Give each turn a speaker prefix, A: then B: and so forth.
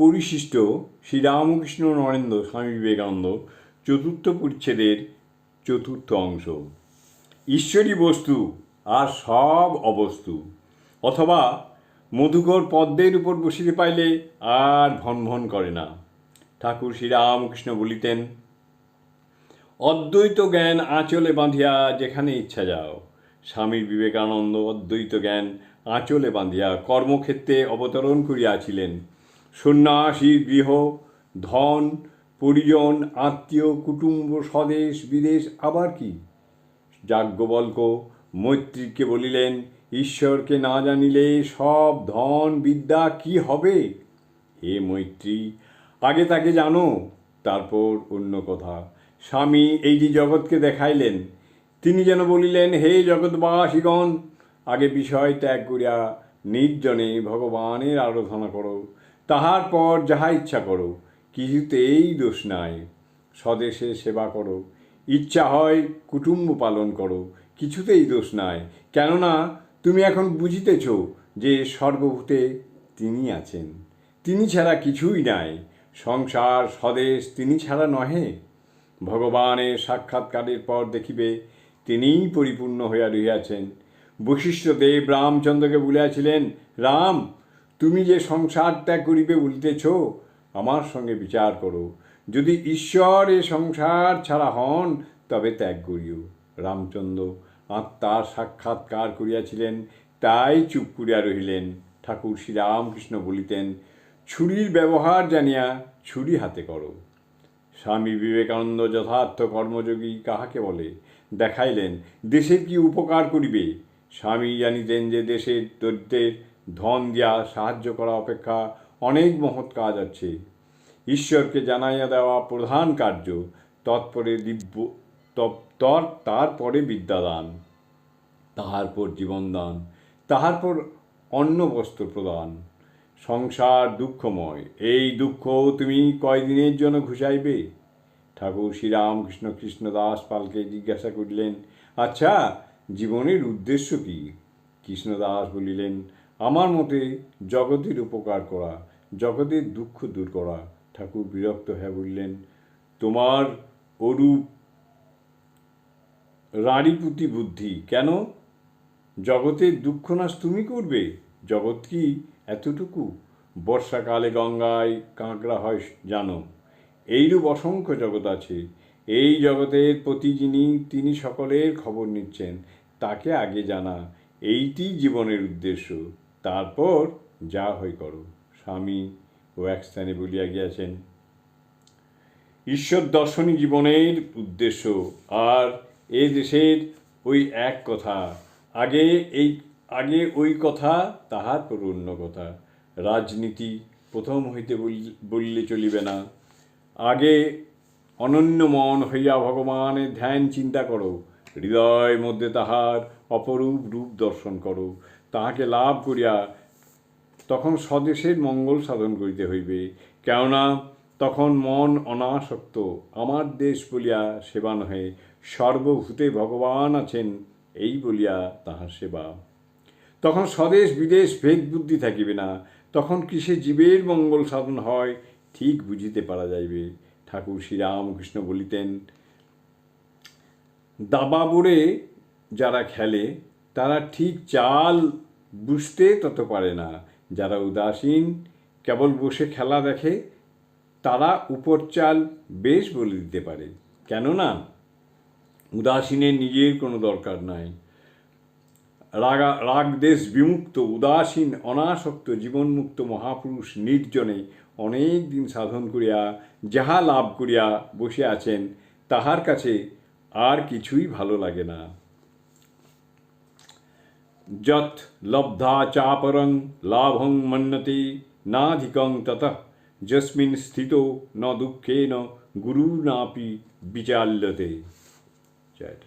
A: পরিশিষ্ট শ্রীরামকৃষ্ণ নরেন্দ্র স্বামী বিবেকানন্দ চতুর্থ পরিচ্ছেদের চতুর্থ অংশ। ঈশ্বরী বস্তু আর সব অবস্তু। অথবা মধুকর পদ্মের উপর বসিতে পাইলে আর ভন ভন করে না। ঠাকুর শ্রীরামকৃষ্ণ বলিতেন, অদ্বৈত জ্ঞান আঁচলে বাঁধিয়া যেখানে ইচ্ছা যাও। স্বামী বিবেকানন্দ অদ্বৈত জ্ঞান আঁচলে বাঁধিয়া কর্মক্ষেত্রে অবতরণ করিয়াছিলেন। সন্ন্যাসী গৃহ ধন, পরিজন, আত্মীয়, কুটুম্ব, স্বদেশ, বিদেশ, আবার কি? যাজ্ঞবল্ক মৈত্রীকে বলিলেন, ঈশ্বরকে না জানিলে সব ধন বিদ্যা কি হবে? হে মৈত্রী, আগে তাকে জানো। তারপর অন্য কথা। স্বামী এই যে জগৎকে দেখাইলেন, তিনি যেন বলিলেন, হে জগৎবাসীগণ, আগে বিষয় ত্যাগ করিয়া নির্জনে ভগবানের আরাধনা করো। তাহার পর যাহা ইচ্ছা করো কিছুতেই দোষ নাই। স্বদেশে সেবা করো, ইচ্ছা হয় কুটুম্ব পালন করো, কিছুতেই দোষ নাই। কেননা, তুমি এখন বুঝিতেছ যে সর্বভূতে তিনি আছেন। তিনি ছাড়া কিছুই নাই। সংসার, স্বদেশ, তিনি ছাড়া নহে। ভগবানের সাক্ষাৎকারের পর দেখিবে, তিনিই পরিপূর্ণ হইয়া রহিয়াছেন। বশিষ্ঠ দেব রামচন্দ্রকে বলিয়াছিলেন, রাম তুমি যে সংসার ত্যাগ করিবে বলিতেছ, আমার সঙ্গে বিচার করো। যদি ঈশ্বর এ সংসার ছাড়া হন, তবে ত্যাগ করিও। রামচন্দ্র আত্মার সাক্ষাৎকার করিয়াছিলেন, তাই চুপ করিয়া রহিলেন। ঠাকুর শ্রীরামকৃষ্ণ বলিতেন, ছুরির ব্যবহার জানিয়া ছুরি হাতে করো। স্বামী বিবেকানন্দ যথার্থ কর্মযোগী কাহাকে বলে? দেখাইলেন দেশের কি উপকার করিবে? স্বামী জানিতেন যে দেশের দরিদ্রের ধন দিয়া সাহায্য করা অপেক্ষা অনেক মহৎ কাজ আছে। ঈশ্বরকে জানাইয়া দেওয়া প্রধান কার্য, তৎপরে দিব্য তর- তারপরে বিদ্যাদান। তাহার পর জীবনদান তাহার পর অন্ন বস্ত্র প্রদান। সংসার দুঃখময়, এই দুঃখ তুমি কয়দিনের জন্য ঘুষাইবে? ঠাকুর শ্রীরামকৃষ্ণ কৃষ্ণদাস পালকে জিজ্ঞাসা করিলেন আচ্ছা জীবনের উদ্দেশ্য কি? কৃষ্ণদাস বলিলেন আমার মতে জগতের উপকার করা, জগতের দুঃখ দূর করা। ঠাকুর বিরক্ত হয়ে বললেন, তোমার অরূপ রাড়িপুতি বুদ্ধি, কেন? জগতের দুঃখ নাশ তুমি করবে? জগৎ কি এতটুকু? বর্ষাকালে গঙ্গায় কাঁকড়া হয়, জানো? এইরূপ অসংখ্য জগৎ আছে। এই জগতের প্রতি যিনি, তিনি সকলের খবর নিচ্ছেন, তাকে আগে জানা। এইটি জীবনের উদ্দেশ্য। তারপর যা হয় করো। স্বামী ও এক স্থানে বলিয়া গিয়াছেন, ঈশ্বর দর্শনী জীবনের উদ্দেশ্য। আর এ দেশের ওই এক কথা। আগে এই, আগে ওই কথা তাহার পর অন্য কথা। রাজনীতি প্রথম হইতে বল- বললে চলিবে না। আগে অনন্য মন হইয়া ভগবানের ধ্যান চিন্তা করো। হৃদয় মধ্যে তাহার অপরূপ রূপ দর্শন করো। তাহাকে লাভ করিয়া তখন স্বদেশের মঙ্গল সাধন করিতে হইবে। কেননা তখন মন অনাসক্ত, আমার দেশ বলিয়া সেবা নহে, সর্বভূতে ভগবান আছেন, এই বলিয়া তাহার সেবা। তখন স্বদেশ বিদেশ ভেদ বুদ্ধি থাকিবে না, তখন কিসে জীবের মঙ্গল সাধন হয়, ঠিক বুঝিতে পারা যাইবে। ঠাকুর শ্রীরামকৃষ্ণ বলিতেন দাবা বোড়ে যারা খেলে তারা ঠিক চাল বুঝতে তত পারে না। যারা উদাসীন, কেবল বসে খেলা দেখে, তারা উপর চাল বেশ বলে দিতে পারে। কেননা, উদাসীনের নিজের কোনো দরকার নাই। রাগা রাগ দেশ বিমুক্ত, উদাসীন, অনাসক্ত, জীবনমুক্ত মহাপুরুষ নির্জনে অনেক দিন সাধন করিয়া, যাহা লাভ করিয়া বসে আছেন, তাহার কাছে আর কিছুই ভালো লাগে না। जत लब्धा चापरं लाभं मन्नते नाधिकं ततः। जस्मिन् स्थितो न दुःखेन गुरुनापि विचाल्यते। चैट